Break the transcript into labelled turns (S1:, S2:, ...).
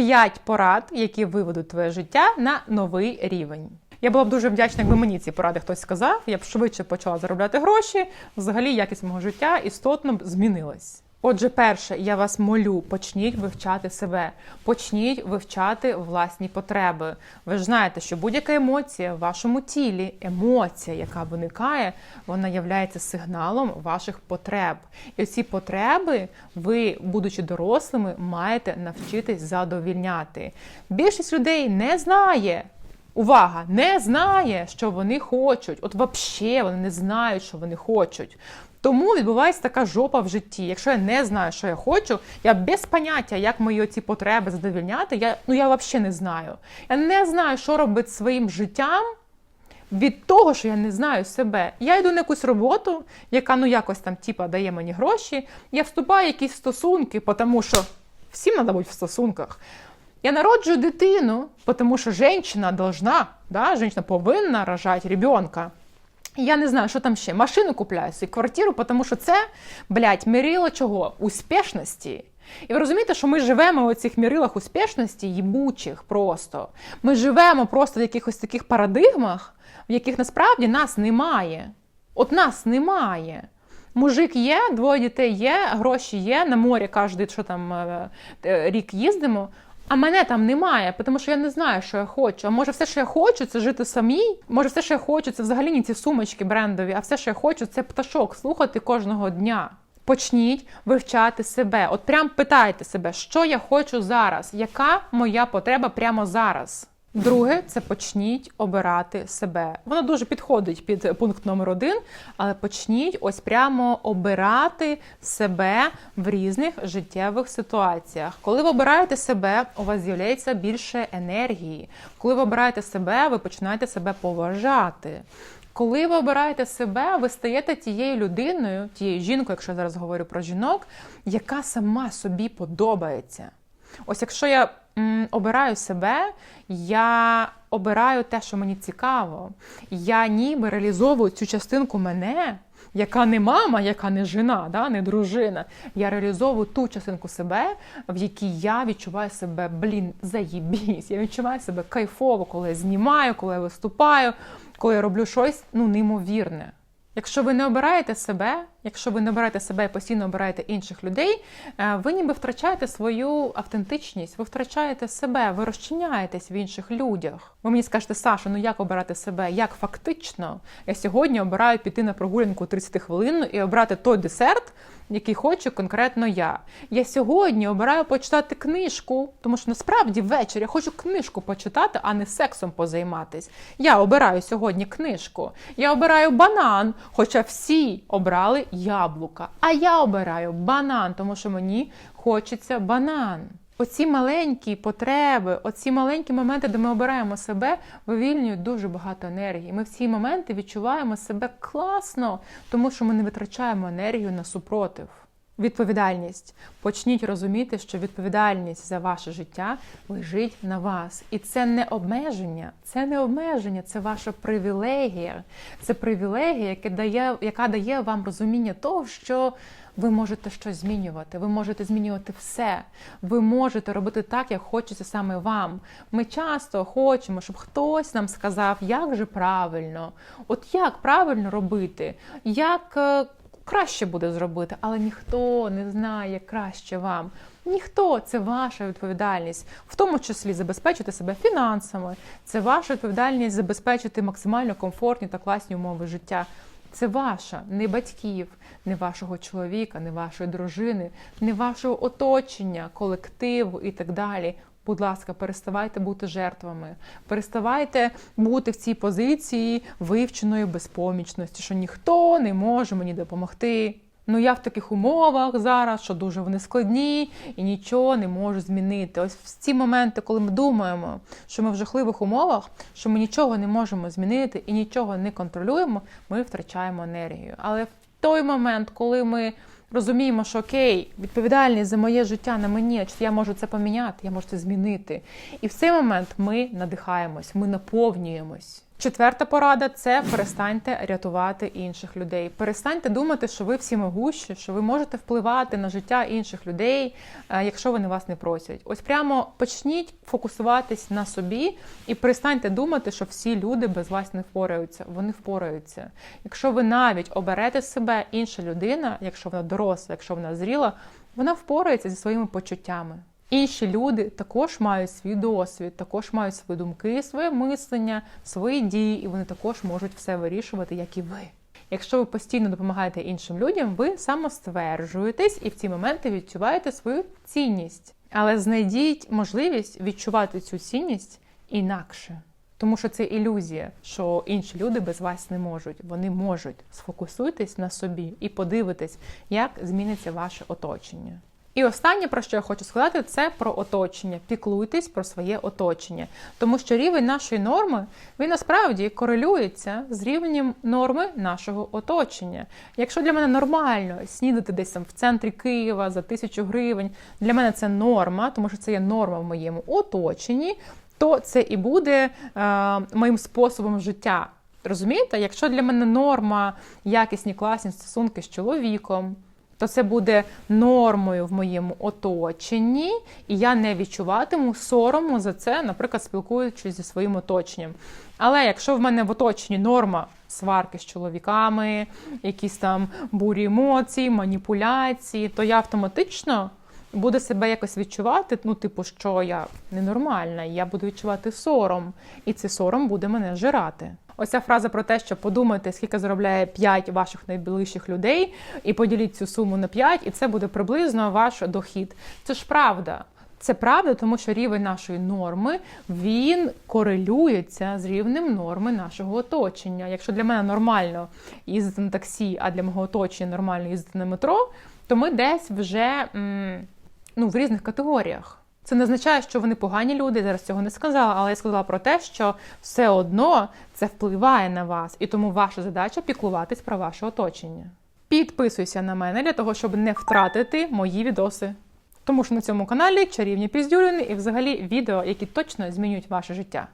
S1: 5 порад, які виведуть твоє життя на новий рівень. Я була б дуже вдячна, якби мені ці поради хтось сказав. Я б швидше почала заробляти гроші. Взагалі, якість мого життя істотно б змінилась. Отже, перше, я вас молю, почніть вивчати себе, почніть вивчати власні потреби. Ви ж знаєте, що будь-яка емоція в вашому тілі, емоція, яка виникає, вона є сигналом ваших потреб. І ці потреби ви, будучи дорослими, маєте навчитись задовільняти. Більшість людей не знає. Увага, не знає, що вони хочуть. От взагалі вони не знають, що вони хочуть. Тому відбувається така жопа в житті. Якщо я не знаю, що я хочу, я без поняття, як мої ці потреби задовільняти, я ну я взагалі не знаю. Я не знаю, що робити своїм життям від того, що я не знаю себе. Я йду на якусь роботу, яка ну якось там типа дає мені гроші. Я вступаю в якісь стосунки, тому що всім треба бути в стосунках. Я народжую дитину, тому що жінка должна, да, жінка повинна рожати ребенка. Я не знаю, що там ще. Машину купляю собі, квартиру, тому що це, блядь, мірило чого? Успішності. І ви розумієте, що ми живемо у цих мірилах успішності, їбучих просто. Ми живемо просто в якихось таких парадигмах, в яких насправді нас немає. От нас немає. Мужик є, двоє дітей є, гроші є, на морі кожен що там е, е, рік їздимо. А мене там немає, тому що я не знаю, що я хочу. А може, все, що я хочу, це жити самій. Може, все, що я хочу, це взагалі не ці сумочки брендові, а все, що я хочу, це пташок слухати кожного дня. Почніть вивчати себе. От прям питайте себе, що я хочу зараз, яка моя потреба прямо зараз. Друге, це почніть обирати себе. Воно дуже підходить під пункт номер один, але почніть ось прямо обирати себе в різних життєвих ситуаціях. Коли ви обираєте себе, у вас з'являється більше енергії. Коли ви обираєте себе, ви починаєте себе поважати. Коли ви обираєте себе, ви стаєте тією людиною, тією жінкою, якщо я зараз говорю про жінок, яка сама собі подобається. Ось якщо я обираю себе, я обираю те, що мені цікаво. Я ніби реалізовую цю частинку мене, яка не мама, яка не жена, да, не дружина. Я реалізовую ту частинку себе, в якій я відчуваю себе, блін, заїбісь. Я відчуваю себе кайфово, коли я знімаю, коли я виступаю, коли я роблю щось ну, неймовірне. Якщо ви не обираєте себе, якщо ви не обираєте себе і постійно обираєте інших людей, е, ви ніби втрачаєте свою автентичність, ви втрачаєте себе, ви розчиняєтесь в інших людях. Ви мені скажете, Саша, ну як обирати себе? Як фактично? Я сьогодні обираю піти на прогулянку 30 хвилин і обрати той десерт, який хочу конкретно я. Я сьогодні обираю почитати книжку, тому що насправді ввечері я хочу книжку почитати, а не сексом позайматись. Я обираю сьогодні книжку. Я обираю банан, хоча всі обрали яблука. А я обираю банан, тому що мені хочеться банан. Оці маленькі потреби, оці маленькі моменти, де ми обираємо себе, вивільнюють дуже багато енергії. Ми в ці моменти відчуваємо себе класно, тому що ми не витрачаємо енергію на супротив. Відповідальність. Почніть розуміти, що відповідальність за ваше життя лежить на вас. І це не обмеження, це не обмеження, це ваша привілегія. Це привілегія, яка дає, яка дає вам розуміння того, що ви можете щось змінювати, ви можете змінювати все. Ви можете робити так, як хочеться саме вам. Ми часто хочемо, щоб хтось нам сказав, як же правильно, от як правильно робити, як е, краще буде зробити, але ніхто не знає краще вам. Ніхто це ваша відповідальність, в тому числі забезпечити себе фінансами. Це ваша відповідальність забезпечити максимально комфортні та класні умови життя. Це ваша, не батьків, не вашого чоловіка, не вашої дружини, не вашого оточення, колективу і так далі. Будь ласка, переставайте бути жертвами, переставайте бути в цій позиції вивченої безпомічності, що ніхто не може мені допомогти. Ну я в таких умовах зараз, що дуже вони складні і нічого не можу змінити. Ось в ці моменти, коли ми думаємо, що ми в жахливих умовах, що ми нічого не можемо змінити і нічого не контролюємо, ми втрачаємо енергію. Але в той момент, коли ми розуміємо, що окей, відповідальність за моє життя на мені, чи я можу це поміняти, я можу це змінити. І в цей момент ми надихаємось, ми наповнюємось. Четверта порада це перестаньте рятувати інших людей. Перестаньте думати, що ви всі могущі, що ви можете впливати на життя інших людей, е, якщо вони вас не просять. Ось прямо почніть фокусуватись на собі і перестаньте думати, що всі люди без вас не впораються. Вони впораються. Якщо ви навіть оберете себе, інша людина, якщо вона доросла, якщо вона зріла, вона впорається зі своїми почуттями. Інші люди також мають свій досвід, також мають свої думки, своє мислення, свої дії, і вони також можуть все вирішувати, як і ви. Якщо ви постійно допомагаєте іншим людям, ви самостверджуєтесь і в ці моменти відчуваєте свою цінність. Але знайдіть можливість відчувати цю цінність інакше. Тому що це ілюзія, що інші люди без вас не можуть. Вони можуть. Сфокусуйтесь на собі і подивитесь, як зміниться ваше оточення. І останнє, про що я хочу сказати, це про оточення. Піклуйтесь про своє оточення, тому що рівень нашої норми він насправді корелюється з рівнем норми нашого оточення. Якщо для мене нормально снідати десь там в центрі Києва за тисячу гривень, для мене це норма, тому що це є норма в моєму оточенні, то це і буде е, моїм способом життя. Розумієте, якщо для мене норма якісні класні стосунки з чоловіком то це буде нормою в моєму оточенні, і я не відчуватиму сорому за це, наприклад, спілкуючись зі своїм оточенням. Але якщо в мене в оточенні норма сварки з чоловіками, якісь там бурі емоцій, маніпуляції, то я автоматично буду себе якось відчувати, ну, типу, що я ненормальна, і я буду відчувати сором, і цей сором буде мене жирати. Оця фраза про те, що подумайте, скільки заробляє 5 ваших найближчих людей, і поділіть цю суму на 5, і це буде приблизно ваш дохід. Це ж правда. Це правда, тому що рівень нашої норми він корелюється з рівнем норми нашого оточення. Якщо для мене нормально їздити на таксі, а для мого оточення нормально їздити на метро, то ми десь вже ну, в різних категоріях. Це не означає, що вони погані люди. Зараз цього не сказала, але я сказала про те, що все одно це впливає на вас, і тому ваша задача піклуватись про ваше оточення. Підписуйся на мене для того, щоб не втратити мої відоси. Тому що на цьому каналі чарівні піздюрини і взагалі відео, які точно змінюють ваше життя.